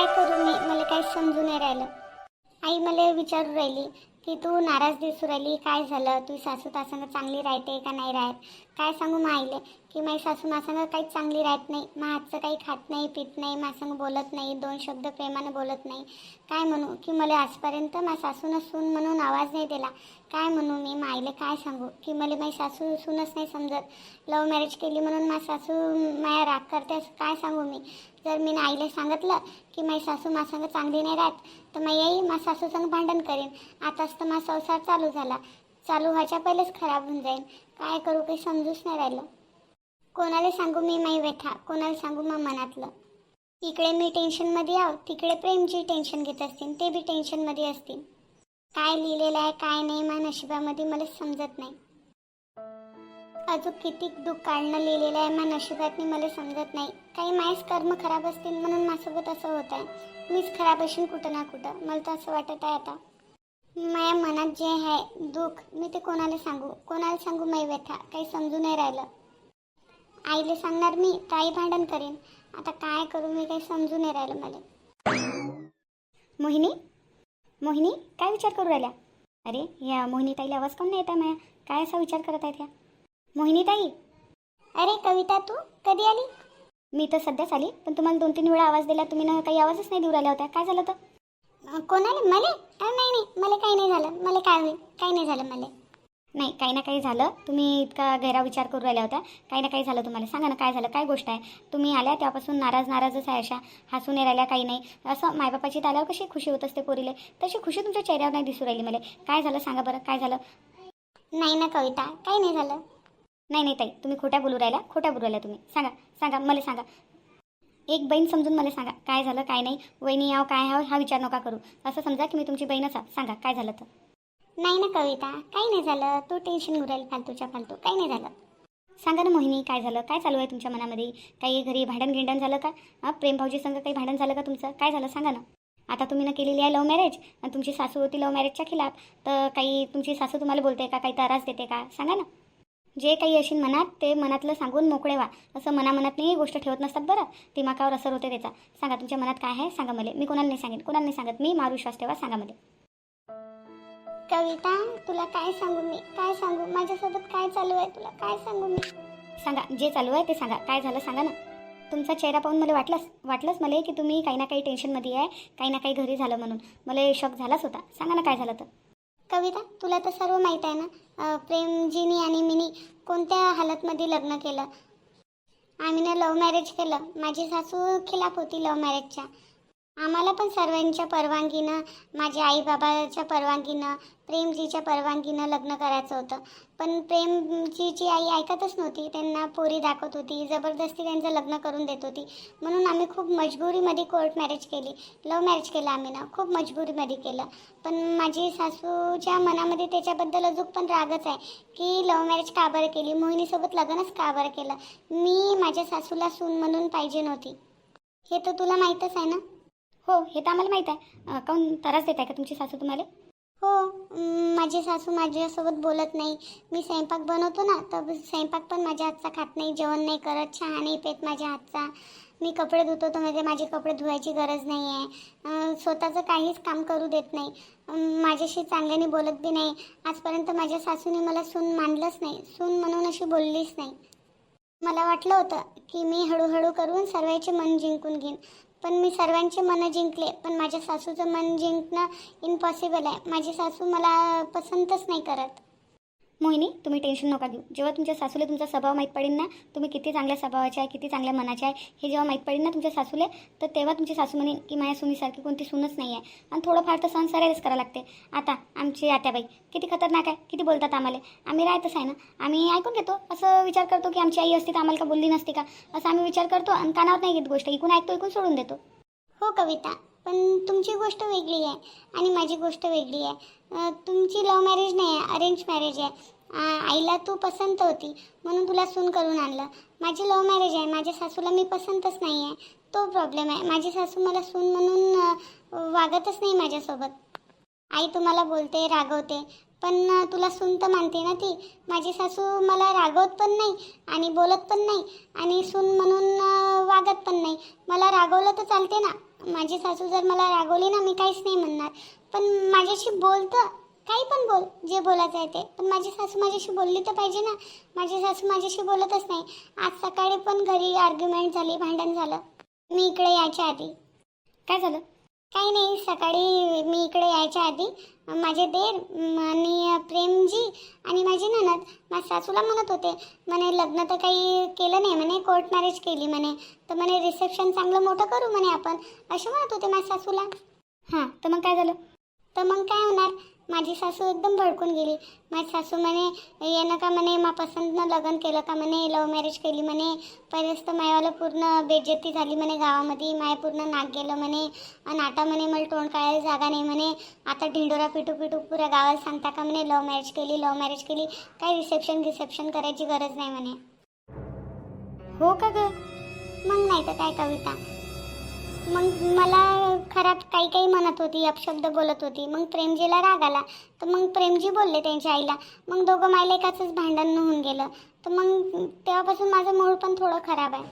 काय करू मी? मला काही समजून नाही राहिलं. आई मला विचारू राहिली की तू नाराज दिसू राहिली. काय झालं? तू सासू तासानं चांगली राहते का नाही राहत? काय सांगू माईले आईले? की माझी सासू मासानं काही चांगली राहत नाही. मग काही खात नाही पित नाही मासंग बोलत नाही दोन शब्द प्रेमानं बोलत नाही. काय म्हणू? की मला आजपर्यंत माझ्या सासूनं सून म्हणून आवाज नाही दिला. काय म्हणू मी? माईले आईले काय सांगू? की मला माझी सासू सूनच नाही समजत. लव्ह मॅरेज केली म्हणून माझी सासू माया राग करते काय सांगू मी? जर मी आईला सांगितलं की माझी सासू माझ्या चांगली नाही राहत तर मग येई माझ्या सासूसंग भांडण करेन. आताच तर माझा संसार चालू झाला. चालू व्हायच्या पहिलेच खराब होऊन जाईल काय करू काही समजूच नाही राहिलं. कोणाला सांगू मी माई व्यथा? कोणाला सांगू मग मनातलं? इकडे मी टेन्शनमध्ये आहो. तिकडे प्रेमची टेन्शन घेत असतील ते बी टेन्शनमध्ये असतील काय लिहिलेलं आहे काय नाही मा नशिबामध्ये मला समजत नाही. अजून किती दुःख काढणं लिहिलेलं आहे मा नशिबातनी मला समजत नाही. काही माझेच कर्म खराब असतील म्हणून माझ्यासोबत असं होत आहे. मीच खराब असेल कुठं ना कुठं. मला तर असं वाटत आहे आता. माझ्या मनात जे आहे दुःख मी ते कोणाला सांगू? कोणाला सांगू माझी व्यथा? काही समजू नाही राहिलं. आईला सांगणार मी तर आई भांडण करेन. आता काय करू मी काही समजू नाही राहिलं मला. मोहिनी? मोहिनी काय विचार करू राहिल्या? अरे या मोहिनी ताईला आवाज काऊन नाही येत माया? काय असा विचार करत आहेत ह्या? मोहिनी ताई? अरे कविता तू कधी आली? मी तर सध्याच आली पण तुम्हाला दोन तीन वेळा आवाज दिला तुम्ही ना काही आवाजच नाही देऊ राहिल्या होत्या. काय झालं तर कोणाला मला? नाही नाही. मला काही नाही झालं. मला काय होईल? काही नाही झालं मला. नाही काही ना काही झालं. तुम्ही इतका गैरा विचार करू राहिला होता काही ना काही झालं तुम्हाला. सांगा ना काय झालं? काय गोष्ट आहे? तुम्ही आल्या त्यापासून नाराज नाराजच आहे अशा. हसून नाही राहिल्या काही नाही. असं मायबापाची आल्यावर कशी खुशी होत असते पोरीले. तशी खुशी तुमच्या चेहऱ्यावर नाही दिसू राहिली मला. काय झालं? सांगा बरं. काय झालं? नाही ना कविता. काही नाही झालं. नाही नाही ताई. तुम्ही खोट्या बोलू राहिल्या. खोट्या बोलू राहिल्या तुम्ही. सांगा सांगा. मला सांगा. एक बहीण समजून मला सांगा काय झालं काय नाही? वहिनी याव काय हाव हा विचार नका करू. असं समजा की मी तुमची बहीणच आहे सांगा काय झालं तर? नाही ना कविता काही नाही झालं. तू टेन्शन राहील फालतूच्या फालतू. काही नाही झालं. सांगा ना मोहिनी काय झालं? काय चालू आहे तुमच्या मनामध्ये? काही घरी भांडण गिंडण झालं का? हां प्रेम भाऊजी संग काही भांडण झालं का तुमचं? काय झालं? सांगा ना. आता तुम्ही ना केलेली आहे लव्ह मॅरेज आणि तुमची सासू होती लव्ह मॅरेजच्या खिलाफ. तर काही तुमची सासू तुम्हाला बोलते का? काही त्रास देते का? सांगा ना. जे काही असेल मनात ते मनातलं सांगून मोकळे व्हा. असं मनामनात नाही गोष्ट ठेवत नसतात बरं. दिमाकावर असर होते त्याचा. सांगा तुमच्या मनात काय आहे? सांगा मला. मी कोणाला नाही सांगेन. कोणाला नाही सांगत. मी मारू विश्वास ठेवा. सांगा मला. कविता तुला काय सांगू मी? काय सांगू? माझ्यासोबत काय चालू आहे? तुला काय सांगू मी? सांगा. जे चालू आहे ते सांगा. काय झालं सांगा ना. तुमचा चेहरा पाहून मला वाटलंच वाटलंच मला की तुम्ही काही ना काही टेन्शनमध्ये आहे. काही ना काही घरी झालं म्हणून. मला शॉक झालाच होता. सांगा ना काय झालं तर. कविता तुला तर सर्व माहीत आहे ना? प्रेमजीनी आणि मीनी कोणत्या हालतमध्ये लग्न केलं? आम्ही ना लव्ह मॅरेज केलं. माझी सासू खिलाफ होती लव्ह मॅरेजच्या आम्हाला पण सर्वांच्या परवानगीनं माझ्या आई बाबाच्या परवानगीनं प्रेमजीच्या परवानगीनं लग्न करायचं होतं. पण प्रेमजीची आई ऐकतच नव्हती त्यांना पोरी दाखवत होती जबरदस्ती त्यांचं लग्न करून देत होती. म्हणून आम्ही खूप मजबुरीमध्ये कोर्ट मॅरेज केली. लव्ह मॅरेज केलं आम्ही ना खूप मजबुरीमध्ये केलं. पण माझी सासूच्या मनामध्ये त्याच्याबद्दल अजून पण रागच आहे की लव्ह मॅरेज का बरं केली? मोहिनीसोबत लग्नच का बरं केलं? मी माझ्या सासूला सून म्हणून पाहिजे नव्हती. हे तर तुला माहीतच आहे ना? हो हे तर आम्हाला माहीत आहे. काऊन त्रास देत आहे का तुमची सासू तुम्हाला? हो माझी सासू माझ्यासोबत बोलत नाही. मी स्वयंपाक बनवतो ना तर स्वयंपाक पण माझ्या हातचा खात नाही जेवण नाही करत चहा नाही पेत माझ्या हातचा. मी कपडे धुतो तर म्हणजे माझे कपडे धुवायची गरज नाही आहे. स्वतःचं काहीच काम करू देत नाही. माझ्याशी चांगल्याने बोलत बी नाही. आजपर्यंत माझ्या सासूने मला सून मानलंच नाही. सून म्हणून अशी बोललीच नाही. मला वाटलं होतं की मी हळूहळू करून सर्वांचे मन जिंकून घेईन. पण मी सर्वांचे मन जिंकले पण माझ्या सासूचं मन जिंकणं इम्पॉसिबल आहे. माझी सासू मला पसंतच नाही करत. मोहिनी तुम्ही टेन्शन नका घेऊ. जेव्हा तुमच्या सासूला तुमचा स्वभाव माहीत पडेल ना तुम्ही किती चांगल्या स्वभावाचे आहे किती चांगल्या मनाचे आहे हे जेव्हा माहीत पडेल ना तुमच्या सासूले तर तेव्हा तुमची सासू म्हणेन की माझ्या सुनीसारखी कोणती सूनच नाही आहे. आणि थोडंफार तर सहन सरायलाच करावं लागते. आता आमची आत्याबाई किती खतरनाक आहे किती बोलतात आम्हाला. आम्ही राहतच आहे ना. आम्ही ऐकून घेतो. असं विचार करतो की आमची आई असती तर आम्हाला का बोलली नसते का? असं आम्ही विचार करतो आणि कानावर नाही घेत गोष्ट. इकून ऐकतो इकून सोडून देतो. हो कविता. पण तुमची गोष्ट वेगळी आहे आणि माझी गोष्ट वेगळी आहे. तुमची लव्ह मॅरेज नाही आहे अरेंज मॅरेज आहे. आईला तू पसंत होती म्हणून तुला सून करून आणलं. माझी लव्ह मॅरेज आहे माझ्या सासूला मी पसंतच नाही आहे. तो प्रॉब्लेम आहे. माझी सासू मला सून म्हणून वागतच नाही माझ्यासोबत. आई तुम्हाला बोलते रागवते पण तुला सून तर मानते ना ती? माझी सासू मला रागवत पण नाही आणि बोलत पण नाही आणि सून म्हणून वागत पण नाही. मला रागवलं तर चालते ना. माझी सासू जर मला रागवली ना मी काहीच नाही म्हणणार. पण माझ्याशी बोलतं काही पण बोल जे बोलायचं आहे ते. पण माझी सासू माझ्याशी बोलली तर पाहिजे ना. माझी सासू माझ्याशी बोलतच नाही. आज सकाळी पण घरी आर्ग्युमेंट झाली भांडण झालं. मी इकडे यायच्या आधी. काय झालं? काही नाही सकाळी मी इकडे यायच्या आधी माझे देर आणि प्रेमजी आणि माझी ननद माझ्या सासूला म्हणत होते म्हणे लग्न तर काही केलं नाही म्हणे कोर्ट मॅरेज केली म्हणे तर म्हणे रिसेप्शन चांगलं मोठं करू म्हणे आपण असे म्हणत होते माझ्या सासूला. हां तर मग काय झालं? तर मग काय होणार? माझी सासू एकदम भडकून गेली. माझी सासू म्हणे येणं का म्हणे? मा पसंतनं लग्न केलं का म्हणे? लव्ह मॅरेज केली म्हणे? पहिलेच तर मायवाला पूर्ण बेज्जती झाली म्हणे गावामध्ये. माय पूर्ण नाक गेलं म्हणे. आणि आता म्हणे मला तोंड काढायला जागा नाही म्हणे. आता ढिंडोरा पिटू पिटू पुऱ्या गावाला सांगता का म्हणे लव्ह मॅरेज केली लव्ह मॅरेज केली. काही रिसेप्शन रिसेप्शन करायची गरज नाही म्हणे. हो का ग? मग नाही तर काय कविता. मग मला खराब काही काही म्हणत होती अपशब्द बोलत होती. मग प्रेमजीला राग आला. तर मग प्रेमजी बोलले त्यांच्या आईला मग दोघं मायलेकाचंच भांडण होऊन गेलं. तर मग तेव्हापासून माझं मूळ पण थोडं खराब आहे.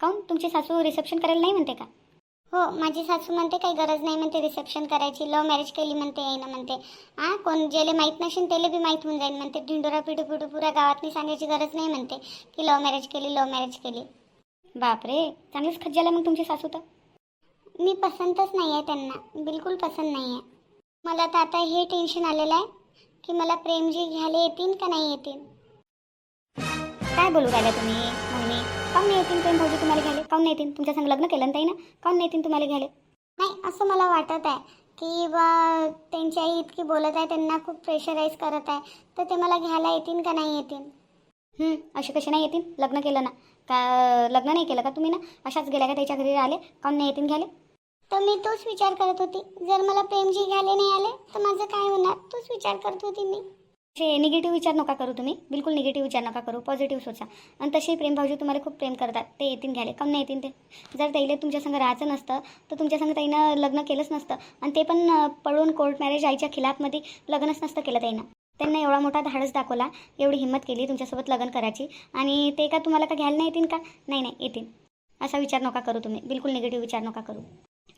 काऊन? तुमची सासू रिसेप्शन करायला नाही म्हणते का? हो माझी सासू म्हणते काही गरज नाही म्हणते रिसेप्शन करायची. लव्ह मॅरेज केली म्हणते ना म्हणते. हां कोण? ज्याला माहीत नसेल त्याला बी माहीत होऊन जाईल म्हणते. ढिंडोरा पिटू पिटू पुऱ्या गावातनी सांगायची गरज नाही म्हणते की लव्ह मॅरेज केली लव्ह मॅरेज केली. बापरे चांगलीच खज्जाला मग तुमची सासू तर. मी पसंतच नाही आहे त्यांना बिलकुल पसंत नाही आहे. मला तर आता हे टेन्शन आलेलं आहे की मला प्रेमजी घ्यायला येतील का नाही येतील? काय बोलू राहिला तुम्ही? मम्मी काऊन नाही येतील प्रेम भाऊजी तुम्हाला घ्यायला? काऊन नाही येतील? तुमच्या संग लग्न केलं ना ताई ना? काऊन नाही येतील तुम्हाला घ्यायला? नाही असं मला वाटत आहे की बा त्यांची आई इतकी बोलत आहे त्यांना खूप प्रेशराईज करत आहे. तर ते मला घ्यायला येतील का नाही येतील? असे कसे नाही येतील? लग्न केलं ना. का लग्न नाही केलं का तुम्ही ना? अशाच गेल्या का त्याच्या घरी आले? काऊन नाही येतील घ्यायला तर मी तोच विचार करत होती. जर मला प्रेमजी घ्यायला नाही आले तर माझं काय होणार? तोच विचार करत होती मी. असे निगेटिव्ह विचार नका करू तुम्ही. बिलकुल निगेटिव्ह विचार नका करू. पॉझिटिव्ह सोचा. आणि तसे प्रेम भाऊजी तुम्हाला खूप प्रेम करतात. ते येतील घ्यायला. काऊन नाही येतील ते. जर ताईला तुमच्या संग राहायचं नसतं तर तुमच्या संग ताईनं लग्न केलंच नसतं. आणि ते पण पळून कोर्ट मॅरेज आईच्या खिलाफमध्ये लग्नच नसतं केलं ताईनं. त्यांना एवढा मोठा धाडस दाखवला एवढी हिंमत केली तुमच्यासोबत लग्न करायची. आणि ते का तुम्हाला का घ्यायला नाही येतील का? नाही नाही येतील. असा विचार नका करू तुम्ही. बिलकुल निगेटिव्ह विचार नका करू.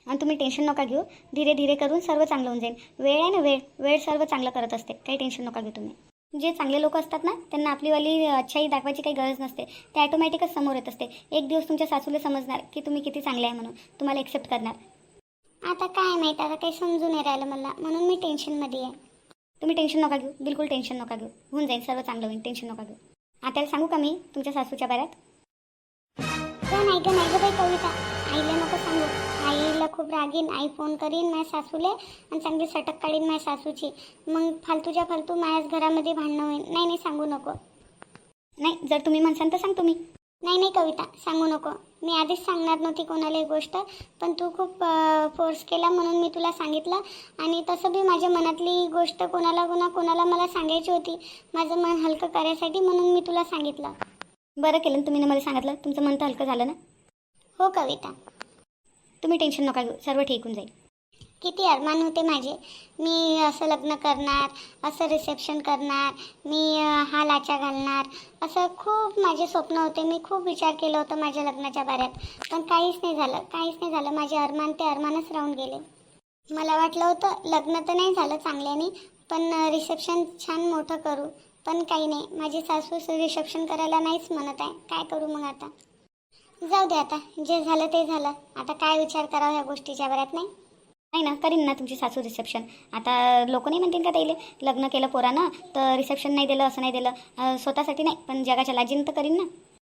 आणि तुम्ही टेन्शन नका घेऊ. धीरे धीरे करून सर्व चांगलं होऊन जाईल. वेळ आहे ना वेळ. वेळ सर्व चांगलं करत असते. काही टेन्शन नका घेऊ तुम्ही. जे चांगले लोक असतात ना त्यांना आपलीवाली अच्छाई दाखवायची काही गरज नसते. ते ॲटोमॅटिकच समोर येत असते. एक दिवस तुमच्या सासूला समजणार की तुम्ही किती चांगले आहे म्हणून. तुम्हाला एक्सेप्ट करणार. आता काय माहीत आता काही समजून नाही राहिलं मला. म्हणून मी टेन्शनमध्ये आहे. तुम्ही टेन्शन नका घेऊ. बिलकुल टेन्शन नका घेऊ. होऊन जाईल. सर्व चांगलं होईल. टेन्शन नका घेऊ. आता सांगू का मी तुमच्या सासूच्या बाऱ्यात? नाही गं? नाही गं बाई कविता. आईला नको सांगू. आईला खूप रागीन आई फोन करीन माझ्या सासूले आणि चांगली सटक काढीन माझ्या सासूची. मग फालतूच्या फालतू माझ्याच घरामध्ये भांडणं होईल. नाही नाही सांगू नको. नाही जर तुम्ही म्हणसाल तर सांगतो मी नाही नाही कविता. सांगू नको. मी आधीच सांगणार नव्हती कोणाला ही गोष्ट पण तू खूप फोर्स केला म्हणून मी तुला सांगितलं. आणि तसं बी माझ्या मनातली गोष्ट कोणाला कोणा कोणाला मला सांगायची होती माझं मन हलकं करायसाठी म्हणून मी तुला सांगितलं. बरं केलं तुम्ही ना मला सांगितलं तुमचं मन तर हलकं झालं ना? हो कविता. तुम्ही टेन्शन नका घेऊ सर्व ठीक होऊन जाईल. किती अरमान होते माझे. मी असं लग्न करणार असं रिसेप्शन करणार मी हा लाचा घालणार. असं खूप माझे स्वप्न होते. मी खूप विचार केला होतं माझ्या लग्नाच्या बाऱ्यात. पण काहीच नाही झालं काहीच नाही झालं. माझे अरमान ते अरमानच राहून गेले. मला वाटलं होतं लग्न तर नाही झालं चांगल्याने पण रिसेप्शन छान मोठं करू. पण काही नाही माझी सासू रिसेप्शन करायला नाहीच म्हणत आहे. काय करू मग आता? जाऊ दे आता. जे झालं ते झालं. आता काय विचार करावा ह्या गोष्टीच्या बऱ्यात नाही? नाही ना करीन ना तुमची सासू रिसेप्शन आता लोक नाही म्हणतील का त्याला लग्न केलं पोरानं तर रिसेप्शन नाही दिलं असं नाही दिलं. स्वतःसाठी नाही पण जगाच्या लाजीनं तर करीन ना.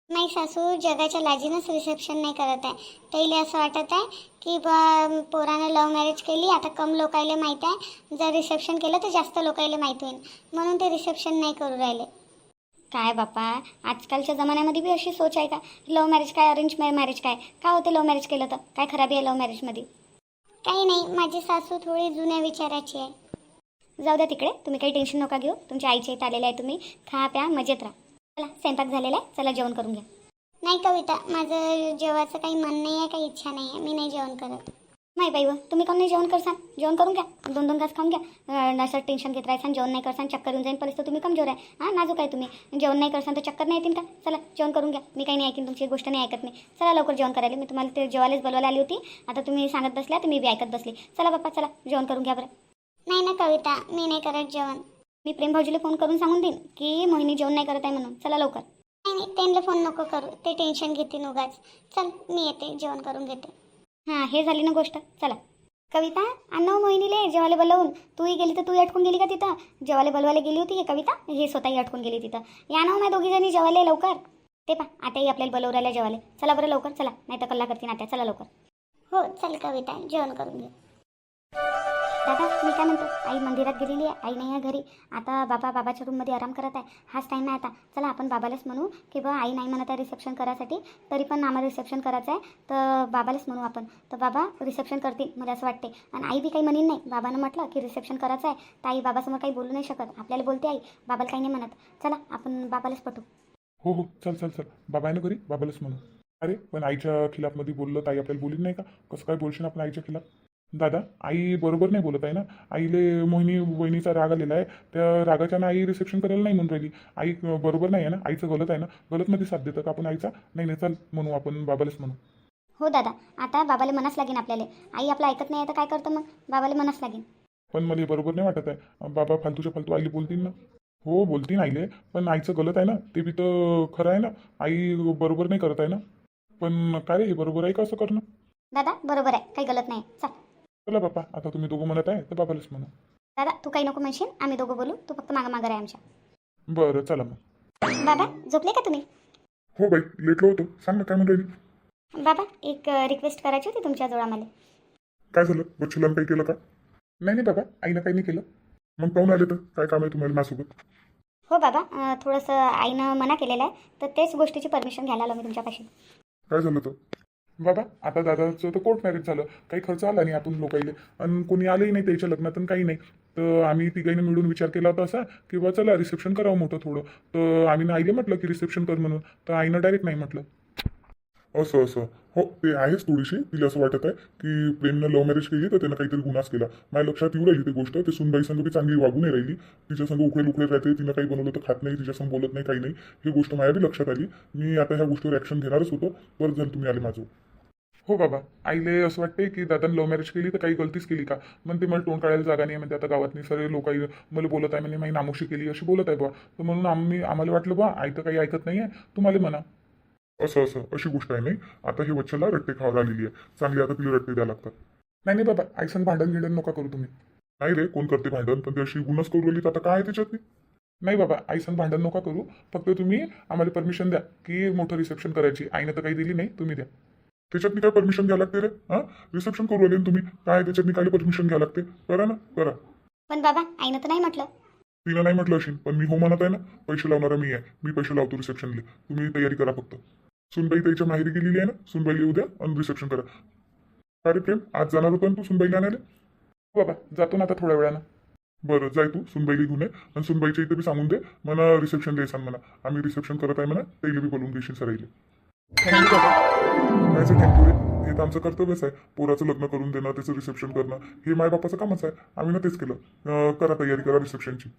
नाही सासू जगाच्या लाजीनंच रिसेप्शन नाही करत आहे. त्याला असं वाटत आहे की बा पोरानं लव्ह मॅरेज केली आता कम लोकायला माहीत आहे. जर रिसेप्शन केलं तर जास्त लोकायला माहीत होईल. म्हणून ते रिसेप्शन नाही करू राहिले. काय बापा आजकालच्या जमान्यामध्ये बी अशी सोच आहे का? लव्ह मॅरेज काय अरेंज मॅरेज काय? का होते लव्ह मॅरेज केलं तर? काय खराबी आहे लव्ह मॅरेजमध्ये काही नाही माझी सासू थोडी जुन्या विचाराची आहे. जाऊ द्या तिकडे तुम्ही काही टेन्शन नका घेऊ. तुमच्या आईच्या इथं आलेले आहे तुम्ही. खा प्या मजेत राहा. चला स्वयंपाक झालेला आहे. चला जेवण करून घ्या. नाही कविता माझं जेवायचं काही मन नाही आहे काही इच्छा नाही आहे. मी नाही जेवण करत. नाही बाई व तुम्ही काऊन नाही जेवण करसान. जेवण करून घ्या. दोन दोन घास खाऊन घ्या. असं टेन्शन घेत राहायसान जेवण नाही करसान चक्कर येऊन जाईन परिस्थिती तुम्ही कमजोर आहे. हां नाजूक आहे तुम्ही. जेवण नाही करसान तर चक्कर नाही येतील का? चला जेवण करून घ्या. मी काही नाही ऐकीन तुमची गोष्ट नाही ऐकत मी. चला लवकर जेवण करायला. मी तुम्हाला ते जेवायलाच बोलवायला आली होती. आता तुम्ही सांगत बसल्या तर मी बी ऐकत बसली. चला बाप्पा चला जेवण करून घ्या बरं. नाही ना कविता मी नाही करत जेवण. मी प्रेम भाऊजीला फोन करून सांगून देईन की मोहिनी जेवण नाही करत आहे म्हणून. चला लवकर. नाही नाही त्यांना फोन नको करू. ते टेन्शन घेतील उगाच. चल मी येते जेवण करून घेते. हां हे झाली ना गोष्ट. चला. कविता आणव मोहिनीले जेवायला बोलवून. तूही गेली तर तूही अटकून गेली का तिथं? जेवायला बोलवायला गेली होती हे कविता? हे स्वतःही अटकून गेली तिथं. या नाव माझ्या दोघी जणी जेवायला लवकर. ते पा आताही आपल्याला बोलवरायला जेवायला. चला बरं लवकर चला. नाही तर कल्ला करतील आता चला लवकर. हो चल कविता जेवण करून घे. दादा मी काय म्हणतो? आई मंदिरात गेलेली आहे आई नाही आहे घरी. आता बाबा बाबाच्या रूममध्ये आराम करत आहे. हाच टाईम आहे आता. चला आपण बाबालाच म्हणू की बा आई नाही म्हणत आहे रिसेप्शन करायसाठी. तरी पण आम्हाला रिसेप्शन करायचं आहे. तर बाबालाच म्हणू आपण. तर बाबा रिसेप्शन करतील मला असं वाटते आणि आई बी काही म्हणेन नाही. बाबानं म्हटलं की रिसेप्शन करायचं आहे. तर आई बाबासमोर काही बोलू नाही शकत. आपल्याला बोलते आई. बाबाला काही नाही म्हणत. चला आपण बाबालाच पटू. हो हो. चल चल चल. बाबा आहे ना घरी? बाबालाच म्हणू. अरे पण आईच्या खिलाफमध्ये बोललं तर आई आपल्याला बोलीन नाही का? कसं काय बोलशील आपण आईच्या खिलाफ? दादा आई बरोबर नाही बोलत आहे ना? आईले मोहिनी वहिनीचा राग आलेला आहे. त्या रागाच्या आई रिसेप्शन करायला नाही म्हणून राहिली. आई बरोबर नाही आहे ना? आईचं गलत आहे ना? गलतमध्ये साथ देतं का आपण आईचा? नाही नाही चल म्हणू आपण बाबालाच म्हणू. हो दादा आता बाबाला मनाच लागेन आपल्याला. आई आपलं ऐकत नाही तर काय करतं मग? बाबाला मनाच लागेन. पण मला हे बरोबर नाही वाटत आहे. बाबा फालतूच्या फालतू आईले बोलतील ना? हो बोलतील आईले पण आईचं गलत आहे ना? ते बी तर खरं आहे ना? आई बरोबर नाही करत आहे ना? पण काय रे हे बरोबर आहे का असं करणं? दादा बरोबर आहे. काही गलत नाही. चल. चला बाप्पा आता तुम्ही दोघं म्हणत आहे तर बाबालाच म्हणू. दादा तू काही नको म्हणशील आम्ही दोघं बोलू तू फक्त मागं मागं आहे आमच्या. बरं चला मग. बाबा झोपले का तुम्ही? हो बाई लेटलो होतो. सांग ना काय म्हणून राहिली? बाबा एक रिक्वेस्ट करायची होती तुमच्या जवळ आम्हाला काय झालं? बच्चूला काही केलं का? नाही नाही बाबा आईनं काही नाही केलं. मग पाहून आले तर काय काम आहे तुम्हाला माझ्यासोबत? हो बाबा अं, थोडंसं आईनं मना केलेलं आहे तर तेच गोष्टीची परमिशन घ्यायला आलो मी तुमच्यापाशी. काय झालं तर? बाबा आता दादाचं तर कोर्ट मॅरेज झालं. काही खर्च आला नाही आपण लोकाईले. आणि कोणी आलंही नाही त्याच्या लग्नात आणि काही नाही. तर आम्ही तिघाईने मिळून विचार केला होता असा की बा चला रिसेप्शन करावं मोठं थोडं. तर आम्ही आईले म्हटलं की रिसेप्शन कर म्हणून. तर आईनं डायरेक्ट नाही म्हटलं. असं असं. हो ते आहेच थोडीशी. तिला असं वाटत आहे की प्रेमनं लव्ह मॅरेज केली तर त्यानं काहीतरी गुन्हाच केला. माझ्या लक्षात येऊ राहिली ती गोष्ट. ते सुनबाई संघ ती चांगली वागू नाही राहिली. तिच्या संग उकळे उकळे राहते. तिनं काही बनवलं तर खात नाही. तिच्यासंग बोलत नाही काही नाही. ही गोष्ट माझ्या बी लक्षात आली. मी आता ह्या गोष्टीवर ॲक्शन घेणारच होतो. बरं झालं तुम्ही आले माझं. हो बाबा. आईले असं वाटते की दादानं लव्ह मॅरेज केली तर काही गलतीच केली का? म्हणते मला तोंड काढायला जागा नाही म्हणजे आता गावातनी सर्व लोक मला बोलत आहे. म्हणजे माझी नामोशी केली अशी बोलत आहे बा तर म्हणून आम्ही आम्हाला वाटलं बा आई तर काही ऐकत नाही आहे तुम्हाला म्हणा. असं असं अशी गोष्ट आहे नाही आता हे वच्छला रट्टे खावा आलेली आहे. चांगली आता तिला रट्टे द्यायला लागतात. नाही नाही बाबा आईसन भांडण गिंडण नका करू तुम्ही. नाही रे कोण करते भांडण? पण ती अशी गुन्हाच करू राहिली तर आता काय आहे त्याच्यात नाही बाबा आईसन भांडण नका करू. फक्त तुम्ही आम्हाला परमिशन द्या की मोठं रिसेप्शन करायची. आईनं तर काही दिली नाही तुम्ही द्या. त्याच्यातनी काय परमिशन घ्यावं लागते रे? हां? रिसेप्शन करू ना तुम्ही? काय त्याच्यातनी काय परमिशन घ्यावं लागते? करा ना करा. पण बाबा आईनं तर नाही म्हटलं. तिला नाही म्हटलं असेल पण मी हो म्हणत आहे ना पैसे लावणारा मी आहे मी पैसे लावतो रिसेप्शनले तुम्ही तयारी करा फक्त. सुनबाई त्याच्या माहेरी गेलेली आहे ना सुनबाईला उद्या आणि रिसेप्शन करा. अरे प्रेम आज जाणार होता तू सुनबाईला आणायला? हो बाबा जातो ना आता थोड्या वेळानं. बरं जाय तू सुनबाईला घेऊन ये. आणि सुनबाईच्या इथे बी सांगून दे मला रिसेप्शन द्यायचं म्हणा. आम्ही रिसेप्शन करत आहे म्हणा त्याला बी बोलून देशील सराईले. थँक्यू बाबा. थँक्यू रे हे तर आमचं कर्तव्यच आहे. पोराचं लग्न करून देणं त्याचं रिसेप्शन करणं हे मायबापाचं कामच आहे. आम्ही ना तेच केलं. करा तयारी करा रिसेप्शनची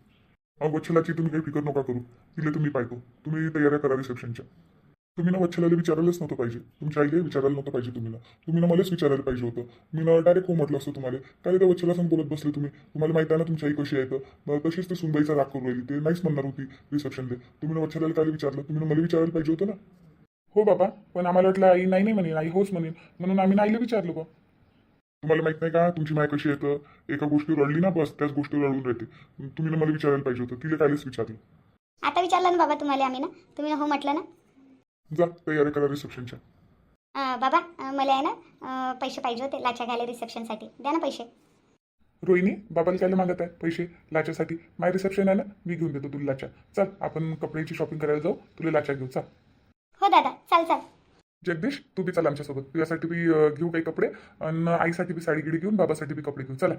वच्छलाची तुम्ही काही फिकर नका करू. तिला तुम्ही पाहतो. तुम्ही तयाऱ्या करा रिसेप्शनच्या तुम्ही ना वच्छलाला विचारायलाच नव्हतं पाहिजे. तुमच्या आईला विचारायला नव्हतं पाहिजे तुम्ही ना. तुम्ही ना मलाच विचारायला पाहिजे होतं. मी ना डायरेक्ट हो म्हटलं असतं तुम्हाला. काय त्या वच्छला संग बोलत बसले तुम्ही? तुम्हाला माहिती आहे ना तुमची आई कशी आहे तर? तशीच ते सुनबाईचा राग करू राहिली. ते नाहीच म्हणणार होती रिसेप्शनले तुम्ही ना वच्छलाला काय विचारलं? तुम्ही ना मला विचारायला पाहिजे होतं ना? हो बाबा. पण आम्हाला वाटलं आई नाही नाही म्हणेन आई होच म्हणेन म्हणून आम्ही नाहीला विचारलो बा. तुम्हाला माहीत नाही का? तुमची माय कशी येतं? एका गोष्टीवर रडली ना बस त्याच गोष्टीवर रडून राहते. तुम्ही ना मला विचारायला पाहिजे होतं. तिला कायलाच विचारलं. आता विचारलं ना बाबा तुम्हाला आम्ही ना? तुम्ही हो म्हटलं ना? जा तयारी करा रिसेप्शनच्या. बाबा मला आहे ना पैसे पाहिजे होते लाच्या घ्यायला रिसेप्शनसाठी. द्या ना पैसे. रोहिणी बाबाला काय मागत आहे? पैसे लाच्यासाठी. माय रिसेप्शन आहे ना? मी घेऊन देतो तुला लाच्या. चल आपण कपड्याची शॉपिंग करायला जाऊ. तुला लाच्या घेऊ चल. हो दादा. चाल चाल. जगदीश तू बी चल आमच्यासोबत. तुझ्यासाठी बी अं, घेऊ काही कपडे आणि आईसाठी बी साडी गिडी घेऊन बाबासाठी बी कपडे घेऊ चला.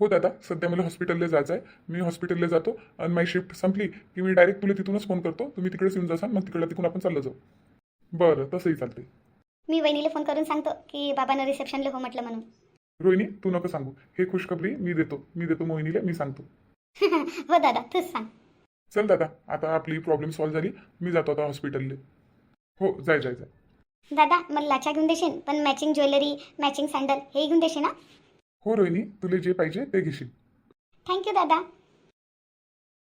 हो दादा. सध्या मला हॉस्पिटलला जायचं आहे मी हॉस्पिटलला जातो आणि माझी शिफ्ट संपली की मी डायरेक्ट तुला तिथूनच फोन करतो. तुम्ही तिकडेच येऊन जासान मग तिकडला तिकडून आपण चाललं जाऊ. बरं तसंही चालते मी वहिनीला फोन करून सांगतो की बाबांना रिसेप्शनला हो म्हटलं म्हणून. रोहिणी तू नको सांगू. हे खुशखबरी मी देतो. मी देतो मोहिनीला मी सांगतो. हो दादा. तूच सांग. चल दादा. आता आपली प्रॉब्लेम सॉल्व्ह झाली. मी जातो आता हॉस्पिटलले. हो जाय जाय जाय. दादा मला लाचा घेऊन देशील? पण मॅचिंग ज्वेलरी मॅचिंग सँडल हे घेऊन देशील ना? हो रोहिणी तुला जे पाहिजे ते घेशील. थँक्यू दादा.